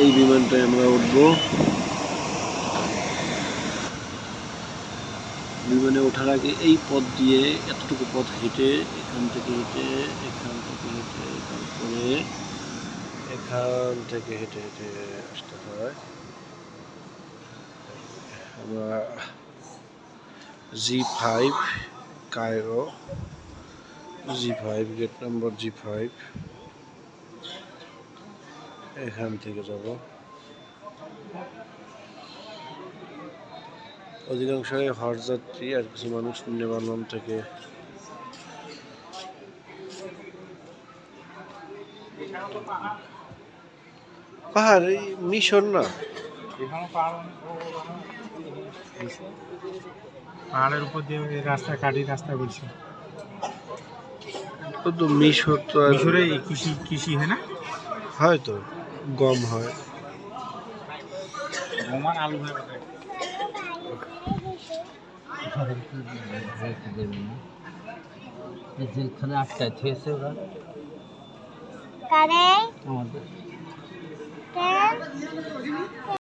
এই বিমানটায় আমরা উঠবো। বিমানে ওঠার আগে এই পথ দিয়ে এতটুকু পথ হেঁটে, এখান থেকে হেঁটে, এখান থেকে হেঁটে, তারপরে এখান থেকে হেঁটে হেঁটে আসতে হয়। আমরা G five Cairo G five gate number G five এখান থেকে যাব। অধিকাংশই হজ যাত্রী আর কিছু মানুষ নেবানন থেকে। পাহাড় এই মিশন না? পাহাড়ের উপর দিয়ে রাস্তা কাটি রাস্তা বলছি তো মিশর তো মিশরে কৃষি কৃষি হয় না? হয়তো। গম হয়। হয় যেখানে আটকায় থিয়েছে ওরা? আমাদের।